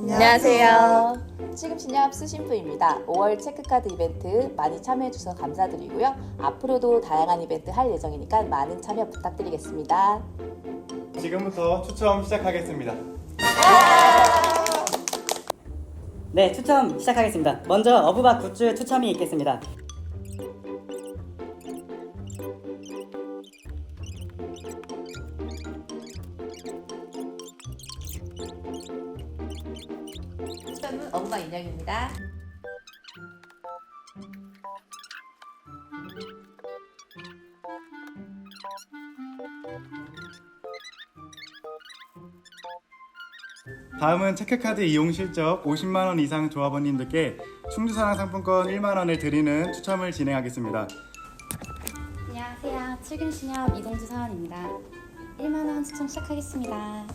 안녕하세요. 지금 신협 수신부입니다. 5월 체크카드 이벤트 많이 참여해주셔서 감사드리고요. 앞으로도 다양한 이벤트 할 예정이니까 많은 참여 부탁드리겠습니다. 지금부터 추첨 시작하겠습니다. 네, 추첨 시작하겠습니다. 먼저 어부박 굿즈 추첨이 있겠습니다. 추첨은 어부가 인형입니다. 다음은 체크카드 이용 실적 50만 원 이상 조합원님들께 충주사랑 상품권 1만 원을 드리는 추첨을 진행하겠습니다. 안녕하세요. 출근 신협 이동주 사원입니다. 1만원 추첨 시작하겠습니다.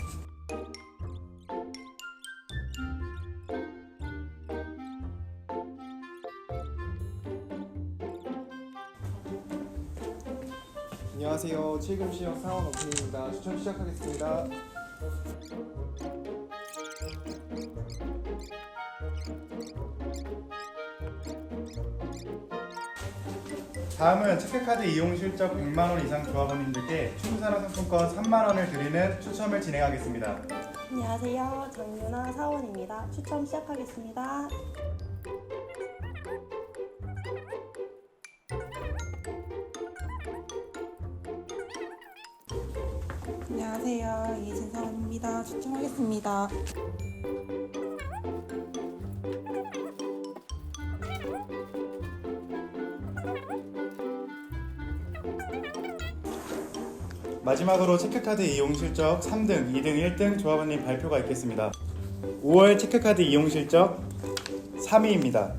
안녕하세요. 칠금시역 사원 오픈입니다. 추천 시작하겠습니다. 다음은 체크카드 이용 실적 100만 원 이상 조합원님들께 충주사랑 상품권 3만 원을 드리는 추첨을 진행하겠습니다. 안녕하세요. 정윤아 사원입니다. 추첨 시작하겠습니다. 안녕하세요. 이진 사원입니다. 추첨하겠습니다. 마지막으로 체크카드 이용 실적 3등, 2등, 1등 조합원님 발표가 있겠습니다. 5월 체크카드 이용 실적 3위입니다.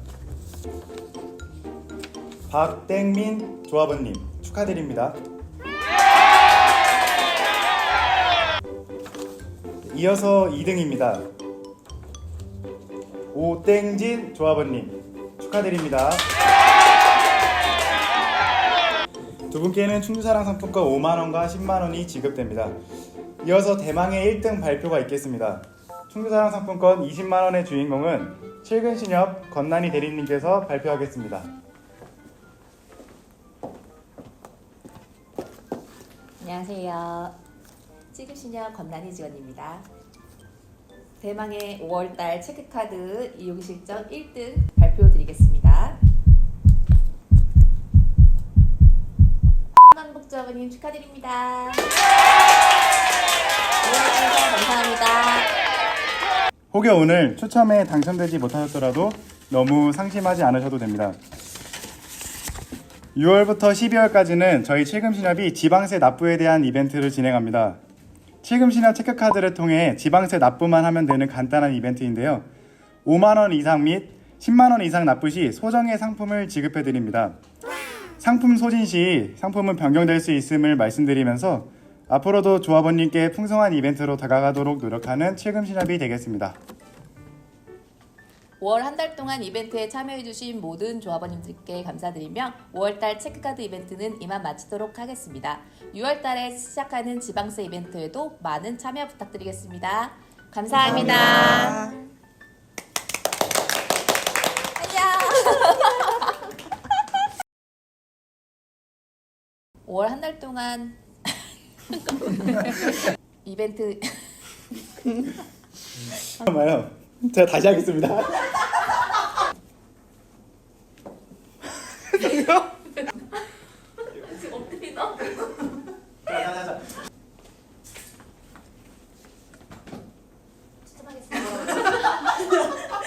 박땡민 조합원님 축하드립니다. 이어서 2등입니다. 오땡진 조합원님 축하드립니다. 두 분께는 충주사랑 상품권 5만 원과 10만 원이 지급됩니다. 이어서 대망의 1등 발표가 있겠습니다. 충주사랑 상품권 20만 원의 주인공은 칠근신협 건난이 대리님께서 발표하겠습니다. 안녕하세요. 지금 신협 건난이 직원입니다. 대망의 5월달 체크카드 이용 실적 1등 발표 드리겠습니다. 한국조합원님 축하드립니다. 응원해주셔서 감사합니다. 혹여 오늘 추첨에 당첨되지 못하셨더라도 너무 상심하지 않으셔도 됩니다. 6월부터 12월까지는 저희 칠금신협이 지방세 납부에 대한 이벤트를 진행합니다. 칠금신협 체크카드를 통해 지방세 납부만 하면 되는 간단한 이벤트인데요. 5만 원 이상 및 10만 원 이상 납부 시 소정의 상품을 지급해 드립니다. 상품 소진 시 상품은 변경될 수 있음을 말씀드리면서 앞으로도 조합원님께 풍성한 이벤트로 다가가도록 노력하는 칠금신협이 되겠습니다. 5월 한 달 동안 이벤트에 참여해주신 모든 조합원님들께 감사드리며 5월달 체크카드 이벤트는 이만 마치도록 하겠습니다. 6월달에 시작하는 지방세 이벤트에도 많은 참여 부탁드리겠습니다. 감사합니다. 안녕. 5월 한 달 동안 이벤트 잠깐만요. 제가 다시 하겠습니다. Ha ha ha.